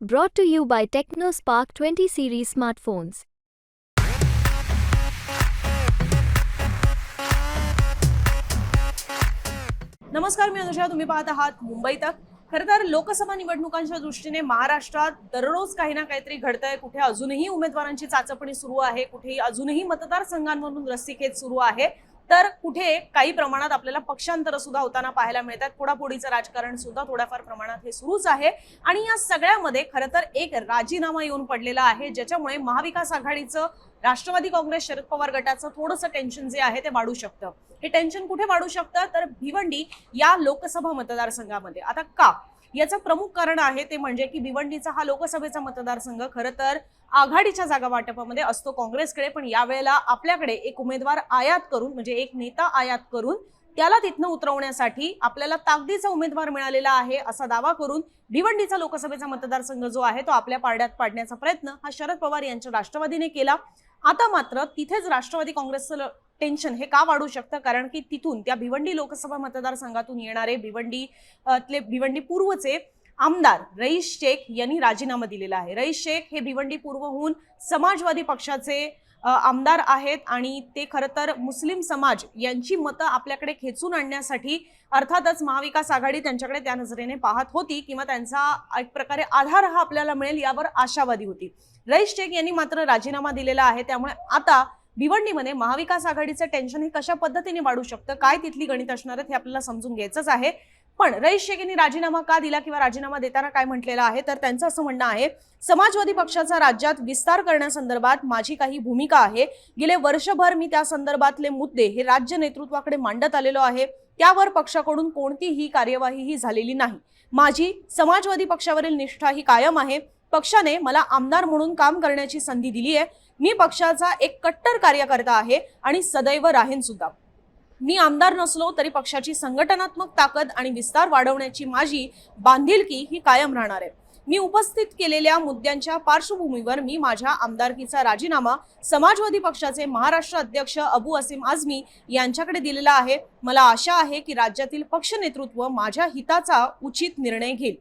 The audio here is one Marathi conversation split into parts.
Brought to you by TechnoSpark 20 series smartphones. नमस्कार मी अनुषा तुम्ही पाहत आहात मुंबई तक. खरं तर लोकसभा निवडणुकांच्या दृष्टीने महाराष्ट्रात दररोज काही ना काहीतरी घडतंय. कुठे अजूनही उमेदवारांची चाचपणी सुरू आहे कुठेही अजूनही मतदारसंघांमधून रस्सीखेच सुरू आहे. तर कुठे काही प्रमाणात आपल्याला पक्षांतर सुद्धा होताना पाहायला मिळतात. पुढापुढीचं राजकारण सुद्धा थोड्याफार प्रमाणात हे सुरूच आहे. आणि या सगळ्यामध्ये खरं तर एक राजीनामा येऊन पडलेला आहे ज्याच्यामुळे महाविकास आघाडीचं राष्ट्रवादी काँग्रेस शरद पवार गटाचं थोडंसं टेन्शन जे आहे ते वाढू शकतं. हे टेन्शन कुठे वाढू शकतं? तर भिवंडी या लोकसभा मतदारसंघामध्ये. आता का? याचं प्रमुख कारण आहे ते म्हणजे की भिवंडीचा हा लोकसभेचा मतदारसंघ खरं तर आघाडीच्या जागा वाटपामध्ये असतो काँग्रेसकडे पण यावेळेला आपल्याकडे एक उमेदवार आयात करून म्हणजे एक नेता आयात करून त्याला तिथनं उतरवण्यासाठी आपल्याला ताकदीचा उमेदवार मिळालेला आहे असा दावा करून भिवंडीचा लोकसभेचा मतदारसंघ जो आहे तो आपल्या पारड्यात पाडण्याचा प्रयत्न हा शरद पवार यांच्या राष्ट्रवादीने केला. आता मात्र तिथेच राष्ट्रवादी काँग्रेसचं टेन्शन हे का वाढू शकतं? कारण की तिथून त्या भिवंडी लोकसभा मतदारसंघातून येणारे भिवंडी भिवंडी पूर्वचे आमदार रईस शेख यांनी राजीनामा दिलेला आहे. रईस शेख हे भिवंडी पूर्वहून समाजवादी पक्षाचे आमदार आहेत आणि ते खरं तर मुस्लिम समाज यांची मतं आपल्याकडे खेचून आणण्यासाठी अर्थातच महाविकास आघाडी त्यांच्याकडे त्या नजरेने पाहत होती किंवा त्यांचा एक प्रकारे आधार हा आपल्याला मिळेल यावर आशावादी होती. रईस शेख यांनी मात्र राजीनामा दिलेला आहे. त्यामुळे आता भिवंडीमध्ये महाविकास आघाडीचं टेन्शन हे कशा पद्धतीने वाढू शकतं? काय तिथली गणित असणार आहेत हे आपल्याला समजून घ्यायचंच आहे. पण रईस शेख यांनी राजीनामा का दिला किंवा राजीनामा देताना काय म्हटलेलं आहे? तर त्यांचं असं म्हणणं आहे समाजवादी पक्षाचा राज्यात विस्तार करण्यासंदर्भात माझी काही भूमिका आहे. गेले वर्षभर मी त्या संदर्भातले मुद्दे हे राज्य नेतृत्वाकडे मांडत आलेलो आहे. त्यावर पक्षाकडून कोणतीही कार्यवाही ही झालेली नाही. माझी समाजवादी पक्षावरील निष्ठा ही कायम आहे. पक्षाने मला आमदार म्हणून काम करण्याची संधी दिली आहे मी पक्षाचा एक कट्टर कार्यकर्ता आहे आणि सदैव राहीन सुद्धा. मी आमदार नसलो तरी पक्षाची संघटनात्मक ताकद आणि विस्तार वाढवण्याची माझी बांधिलकी ही कायम राहणार आहे. मी उपस्थित केलेल्या मुद्द्यांच्या पार्श्वभूमीवर मी माझ्या आमदारकीचा राजीनामा समाजवादी पक्षाचे महाराष्ट्र अध्यक्ष अबू असीम आझमी यांच्याकडे दिलेला आहे. मला आशा आहे की राज्यातील पक्ष नेतृत्व माझ्या हिताचा उचित निर्णय घेईल.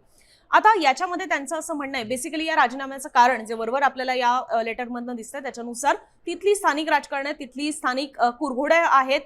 आता याच्यामध्ये त्यांचं असं म्हणणं आहे. बेसिकली या राजीनाम्याचं कारण जे वरवर आपल्याला या लेटरमधनं दिसतंय त्याच्यानुसार तिथली स्थानिक राजकारण तिथली स्थानिक कुरघोडे कुरघोड्या आहेत.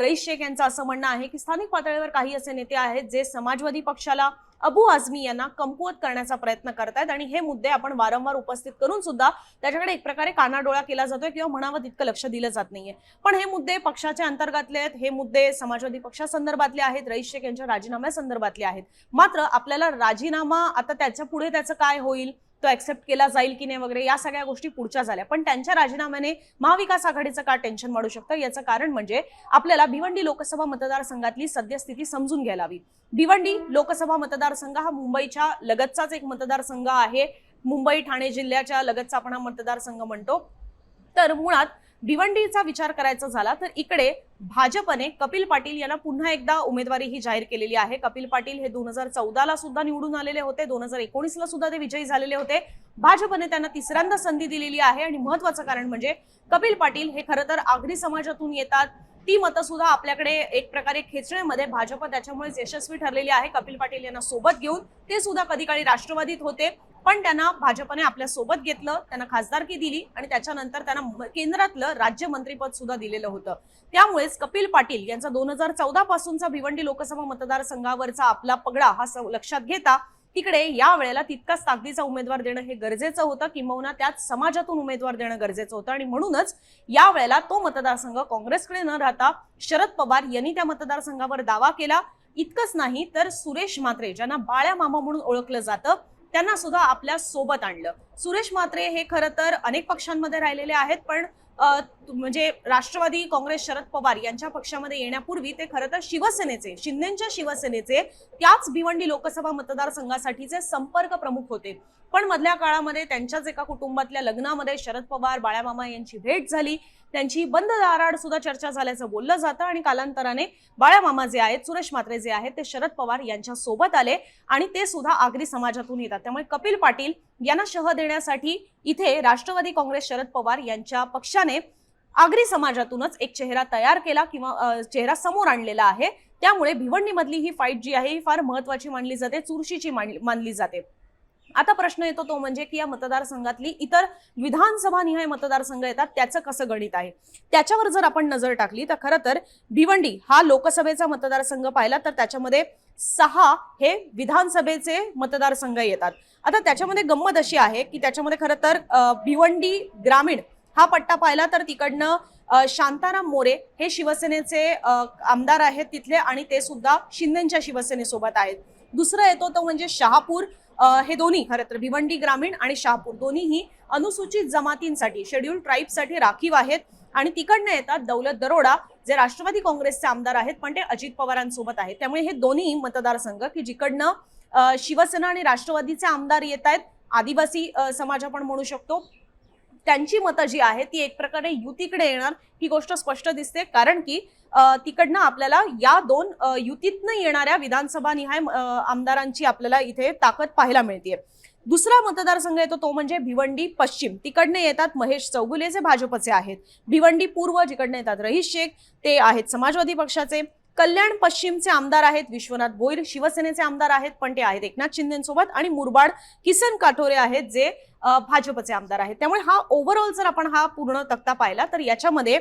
रईस शेख यांचं असं म्हणणं आहे की स्थानिक पातळीवर काही असे नेते आहेत जे समाजवादी पक्षाला अबू आझमी यांना कमकुवत करण्याचा प्रयत्न करतायत आणि हे मुद्दे आपण वारंवार उपस्थित करून सुद्धा त्याच्याकडे एक प्रकारे कानाडोळा केला जातोय किंवा म्हणावं तितकं लक्ष दिलं जात नाहीये. पण हे मुद्दे पक्षाच्या अंतर्गतले आहेत. हे मुद्दे समाजवादी पक्षासंदर्भातले आहेत. रईस शेख यांच्या राजीनाम्यासंदर्भातले आहेत. मात्र आपल्याला राजीनामा आता त्याच्या पुढे त्याचं काय होईल? तो ऍक्सेप्ट केला जाईल की नाही वगैरे या सगळ्या गोष्टी पुढच्या झाल्या. पण त्यांच्या राजीनाम्याने महाविकास आघाडीचं का टेन्शन वाढू शकतं? याचं कारण म्हणजे आपल्याला भिवंडी लोकसभा मतदारसंघातली सद्यस्थिती समजून घ्यायला हवी. भिवंडी लोकसभा मतदारसंघ हा मुंबईच्या लगतचाच एक मतदारसंघ आहे. मुंबई ठाणे जिल्ह्याच्या लगतचा आपण हा मतदारसंघ म्हणतो. तर मुळात भिवंडीचा विचार करायचा झाला तर इकडे भाजपने कपिल पाटील यांना पुन्हा एकदा उमेदवारी ही जाहीर केलेली आहे. कपिल पाटील हे दोन हजार चौदाला सुद्धा निवडून आलेले होते. दोन हजार एकोणीसला सुद्धा ते विजयी झालेले होते. भाजपने त्यांना तिसऱ्यांदा संधी दिलेली आहे आणि महत्वाचं कारण म्हणजे कपिल पाटील हे खरं तर आगरी समाजातून येतात. ती मतं सुद्धा आपल्याकडे एक प्रकारे खेचण्यामध्ये भाजप त्याच्यामुळे यशस्वी ठरलेली आहे. कपिल पाटील यांना सोबत घेऊन ते सुद्धा कधी काळी राष्ट्रवादीत होते. पण त्यांना भाजपने आपल्यासोबत घेतलं त्यांना खासदारकी दिली आणि त्याच्यानंतर त्यांना केंद्रातलं राज्यमंत्रीपद सुद्धा दिलेलं होतं. त्यामुळेच कपिल पाटील यांचा दोन हजार चौदा पासूनचा भिवंडी लोकसभा मतदारसंघावरचा आपला पगडा हा लक्षात घेता तिकडे या वेळेला तितकाच ताकदीचा उमेदवार देणं हे गरजेचं होतं. किंबहुना त्याच समाजातून उमेदवार देणं गरजेचं होतं. आणि म्हणूनच या वेळेला तो मतदारसंघ काँग्रेसकडे न राहता शरद पवार यांनी त्या मतदारसंघावर दावा केला. इतकंच नाही तर सुरेश म्हात्रे ज्यांना बाळ्या मामा म्हणून ओळखलं जातं त्यांना सुद्धा आपल्यासोबत आणलं. सुरेश म्हात्रे हे खरं तर अनेक पक्षांमध्ये राहिलेले आहेत पण म्हणजे राष्ट्रवादी काँग्रेस शरद पवार यांच्या पक्षामध्ये येण्यापूर्वी ते खरं तर शिवसेनेचे शिंदेच्या शिवसेनेचे त्याच भिवंडी लोकसभा मतदारसंघासाठीचे संपर्क प्रमुख होते. पण मधल्या काळामध्ये त्यांच्याच एका कुटुंबातल्या लग्नामध्ये शरद पवार बाळ्यामामा यांची भेट झाली. त्यांची बंद दाराड सुद्धा चर्चा झाल्याचं बोललं जातं आणि कालांतराने बाळामामा जे आहेत सुरेश म्हात्रे जे आहेत ते शरद पवार यांच्या सोबत आले आणि ते सुद्धा आगरी समाजातून येतात. त्यामुळे कपिल पाटील यांना शह देण्यासाठी इथे राष्ट्रवादी काँग्रेस शरद पवार यांच्या पक्षाने आगरी समाजातूनच एक चेहरा तयार केला किंवा चेहरा समोर आणलेला आहे. त्यामुळे भिवंडीमधली ही फाईट जी आहे ही फार महत्वाची मानली जाते चुरशीची मानली मानली जाते. आता प्रश्न येतो तो म्हणजे की या मतदारसंघातली इतर विधानसभा निहाय मतदारसंघ येतात त्याचं कसं गणित आहे? त्याच्यावर जर आपण नजर टाकली तर खरं तर भिवंडी हा लोकसभेचा मतदारसंघ पाहिला तर त्याच्यामध्ये सहा हे विधानसभेचे मतदारसंघ येतात. आता त्याच्यामध्ये गंमत अशी आहे की त्याच्यामध्ये खरं तर भिवंडी ग्रामीण हा पट्टा पाहिला तर तिकडनं शांताराम मोरे हे शिवसेनेचे आमदार आहेत तिथले आणि ते सुद्धा शिंदेच्या शिवसेनेसोबत आहेत. दुसरं येतो तो म्हणजे शहापूर हे दोन्ही खरं तर भिवंडी ग्रामीण आणि शहापूर दोन्हीही अनुसूचित जमातींसाठी शेड्यूल ट्राईबसाठी राखीव आहेत. आणि तिकडनं येतात दौलत दरोडा जे राष्ट्रवादी काँग्रेसचे आमदार आहेत पण ते अजित पवारांसोबत आहेत. त्यामुळे हे दोन्ही मतदारसंघ की जिकडनं शिवसेना आणि राष्ट्रवादीचे आमदार येत आहेत आदिवासी समाज आपण म्हणू शकतो. त्यांची मतं जी आहे ती एक प्रकारे युतीकडे येणार ही गोष्ट स्पष्ट दिसते. कारण की तिकडनं आपल्याला या दोन युतीतनं येणाऱ्या विधानसभा निहाय आमदारांची आपल्याला इथे ताकद पाहायला मिळते दुसरा मतदारसंघ येतो तो म्हणजे भिवंडी पश्चिम. तिकडनं येतात महेश चौगुले जे भाजपचे आहेत. भिवंडी पूर्व जिकडनं येतात रहीश शेख ते आहेत समाजवादी पक्षाचे. कल्याण पश्चिमचे आमदार आहेत विश्वनाथ भोईर शिवसेनेचे आमदार आहेत पण ते आहेत एकनाथ शिंदेसोबत आणि मुरबाड किसन काठोरे आहेत जे भाजपचे आमदार आहेत. त्यामुळे हा ओव्हरऑल जर आपण हा पूर्ण तक्ता पाहिला तर याच्यामध्ये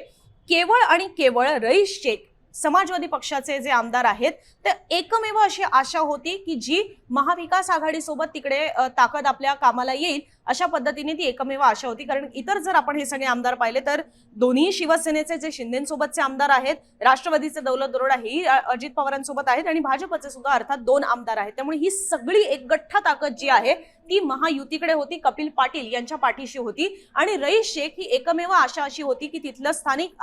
केवळ आणि केवळ रईस शेख समाजवादी पक्षाचे जे आमदार आहेत ते एकमेव अशी आशा होती की जी महाविकास आघाडीसोबत तिकडे ताकद आपल्या कामाला येईल अशा पद्धतीने ती एकमेव आशा होती. कारण इतर जर आपण हे सगळे आमदार पाहिले तर दोन्ही शिवसेनेचे जे शिंदेसोबतचे आमदार आहेत राष्ट्रवादीचे दौलत दरोडा हेही अजित पवारांसोबत आहेत आणि भाजपचे सुद्धा अर्थात दोन आमदार आहेत. त्यामुळे ही सगळी एकगठ्ठा ताकद जी आहे ती महायुतीकडे होती. कपिल पाटील यांच्या पाठीशी होती. आणि रईस शेख ही एकमेव आशा अशी होती की तिथलं स्थानिक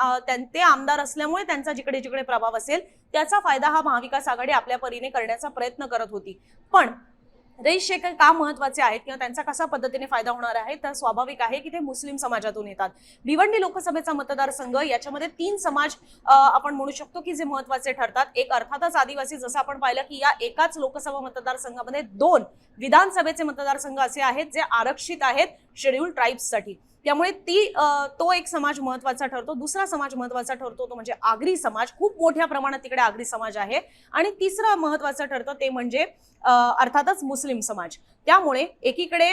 ते आमदार असल्यामुळे त्यांचा जिकडे जिकडे प्रभाव असेल त्याचा फायदा हा महाविकास आघाडी आपल्या परीने करण्याचा प्रयत्न करत होती. पण रईस हे का महत्त्वाचे आहेत किंवा त्यांचा कसा पद्धतीने फायदा होणार आहे तर स्वाभाविक आहे की ते मुस्लिम समाजातून येतात. भिवंडी लोकसभेचा मतदारसंघ याच्यामध्ये तीन समाज आपण म्हणू शकतो की जे महत्त्वाचे ठरतात. एक अर्थातच आदिवासी जसं आपण पाहिलं की या एकाच लोकसभा मतदारसंघामध्ये दोन विधानसभेचे मतदारसंघ असे आहेत जे आरक्षित आहेत शेड्यूल ट्राईब्ससाठी त्यामुळे ती तो एक समाज महत्त्वाचा ठरतो. दुसरा समाज महत्त्वाचा ठरतो तो म्हणजे आगरी समाज. खूप मोठ्या प्रमाणात तिकडे आगरी समाज आहे. आणि तिसरं महत्वाचं ठरतं ते म्हणजे अर्थातच मुस्लिम समाज. त्यामुळे एकीकडे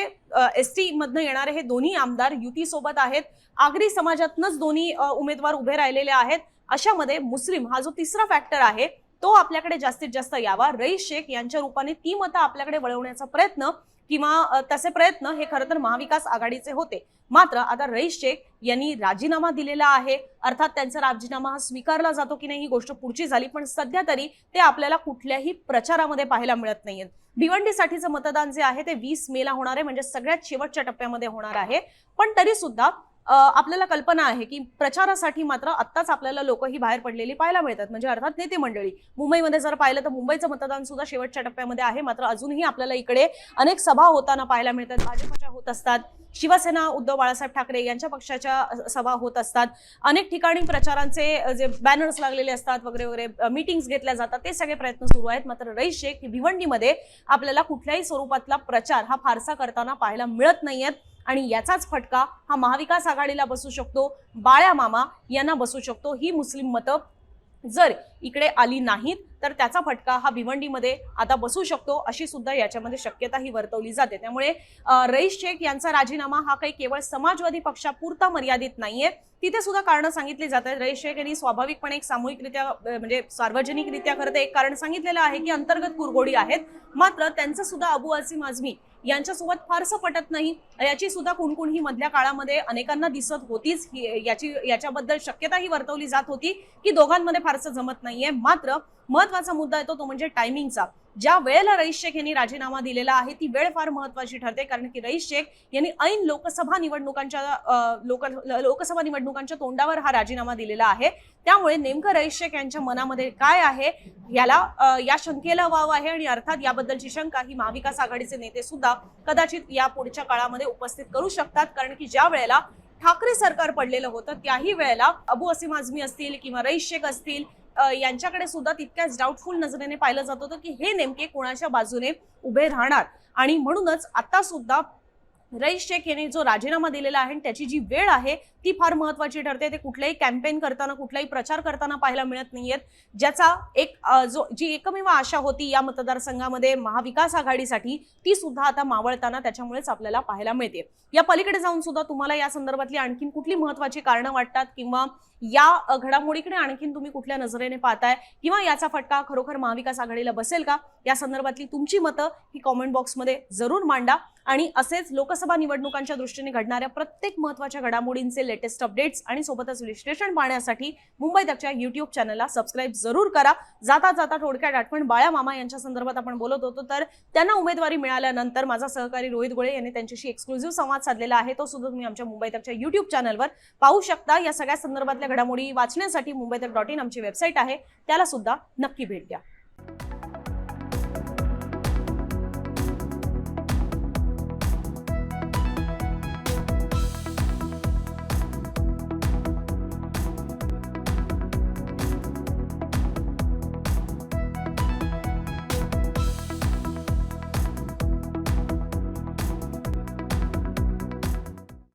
एस टी मधनं येणारे हे दोन्ही आमदार युतीसोबत आहेत. आगरी समाजातनच दोन्ही उमेदवार उभे राहिलेले आहेत. अशामध्ये मुस्लिम हा जो तिसरा फॅक्टर आहे तो आपल्याकडे जास्तीत जास्त यावा. रईस शेख यांच्या रूपाने ती मतं आपल्याकडे वळवण्याचा प्रयत्न किंवा तसे प्रयत्न हे खरं तर महाविकास आघाडीचे होते. मात्र आता रईस शेख यांनी राजीनामा दिलेला आहे. अर्थात त्यांचा राजीनामा हा स्वीकारला जातो की नाही ही गोष्ट पुढची झाली पण सध्या तरी ते आपल्याला कुठल्याही प्रचारामध्ये पाहायला मिळत नाहीयेत भिवंडीसाठीचं मतदान जे आहे ते वीस मेला होणार आहे म्हणजे सगळ्यात शेवटच्या टप्प्यामध्ये होणार आहे. पण तरी सुद्धा आपल्याला कल्पना आहे की प्रचारासाठी मात्र आत्ताच आपल्याला लोक ही बाहेर पडलेली पाहायला मिळतात. म्हणजे अर्थात नेते मंडळी. मुंबईमध्ये जर पाहिलं तर मुंबईचं मतदान सुद्धा शेवटच्या टप्प्यामध्ये आहे. मात्र अजूनही आपल्याला इकडे अनेक सभा होताना पाहायला मिळतात. भाजपच्या होत असतात. शिवसेना उद्धव बाळासाहेब ठाकरे यांच्या पक्षाच्या सभा होत असतात. अनेक ठिकाणी प्रचारांचे जे बॅनर्स लागलेले असतात वगैरे वगैरे मीटिंग्स घेतल्या जातात. ते सगळे प्रयत्न सुरू आहेत. मात्र रईस शेख भिवंडीमध्ये आपल्याला कुठल्याही स्वरूपातला प्रचार हा फारसा करताना पाहायला मिळत नाहीयेत. आणि याचाच फटका हा महाविकास आघाडीला बसू शकतो. बाळ्या मामा यांना बसू शकतो. ही मुस्लिम मतं जर इकडे आली नाहीत तर त्याचा फटका हा भिवंडीमध्ये आता बसू शकतो अशी सुद्धा याच्यामध्ये शक्यता ही वर्तवली जाते. त्यामुळे रईस शेख यांचा राजीनामा हा काही केवळ समाजवादी पक्षापुरता मर्यादित नाहीये. तिथे सुद्धा कारणं सांगितली जात आहेत. रईस शेख यांनी स्वाभाविकपणे एक सामूहिकरित्या म्हणजे सार्वजनिकरित्या खरं तर एक कारण सांगितलेलं आहे की अंतर्गत कुरघोडी आहेत. मात्र त्यांचं सुद्धा अबू असिम आझमी यांच्यासोबत फारसं पटत नाही. याची सुद्धा कुणकुण ही मधल्या काळामध्ये अनेकांना दिसत होतीच. याची याच्याबद्दल शक्यता ही वर्तवली जात होती की दोघांमध्ये फारसं जमत नाहीये. मात्र महत्त्वाचा मुद्दा येतो तो म्हणजे टायमिंगचा ज्या वेळेला रईस शेख यांनी राजीनामा दिलेला आहे ती वेळ फार महत्वाची ठरते. कारण की रईस शेख यांनी ऐन लोकसभा निवडणुकांच्या लोक लोकसभा निवडणुकांच्या तोंडावर हा राजीनामा दिलेला आहे. त्यामुळे नेमकं रईस शेख यांच्या मनामध्ये काय आहे याला या शंकेला वाव आहे आणि अर्थात याबद्दलची शंका ही महाविकास आघाडीचे नेते सुद्धा कदाचित या पुढच्या काळामध्ये उपस्थित करू शकतात. कारण की ज्या वेळेला ठाकरे सरकार पडलेलं होतं त्याही वेळेला अबू असीम आझमी असतील किंवा रईस शेख असतील यांच्याकडे सुद्धा तितक्याच डाऊटफुल नजरेने पाहिलं जात होतं की हे नेमके कोणाच्या बाजूने उभे राहणार? आणि म्हणूनच आता सुद्धा रईस शेख यांनी जो राजीनामा दिलेला आहे आणि त्याची जी वेळ आहे ती फार महत्वाची ठरते. ते कुठल्याही कॅम्पेन करताना कुठलाही प्रचार करताना पाहायला मिळत नाहीयेत. ज्याचा एक जो जी एकमेव आशा होती या मतदारसंघामध्ये महाविकास आघाडीसाठी ती सुद्धा आता मावळताना त्याच्यामुळेच आपल्याला पाहायला मिळते. या पलीकडे जाऊन सुद्धा तुम्हाला या संदर्भातली आणखीन कुठली महत्वाची कारणं वाटतात? किंवा या घडामोडीकडे आणखीन तुम्ही कुठल्या नजरेने पाहताय? किंवा याचा फटका खरोखर महाविकास आघाडीला बसेल का? या संदर्भातली तुमची मतं ही कॉमेंट बॉक्समध्ये जरूर मांडा. आणि असेच लोकसभा निवडणुकांच्या दृष्टीने घडणाऱ्या प्रत्येक महत्त्वाच्या घडामोडींचे लेटेस्ट अपडेट्स आणि सोबतच विश्लेषण पाहण्यासाठी मुंबई तकच्या युट्यूब चॅनलला सबस्क्राईब जरूर करा. जाता जाता थोडक्यात आठवण बाळा मामा यांच्या संदर्भात आपण बोलत होतो तर त्यांना उमेदवारी मिळाल्यानंतर माझा सहकारी रोहित गोळे यांनी त्यांच्याशी एक्सक्लुझिव्ह संवाद साधलेला आहे. तो सुद्धा तुम्ही आमच्या मुंबई तकच्या युट्यूब चॅनलवर पाहू शकता. या सगळ्या संदर्भातल्या घडामोडी वाचण्यासाठी मुंबई तक डॉट इन आमची वेबसाईट आहे. त्याला सुद्धा नक्की भेट द्या.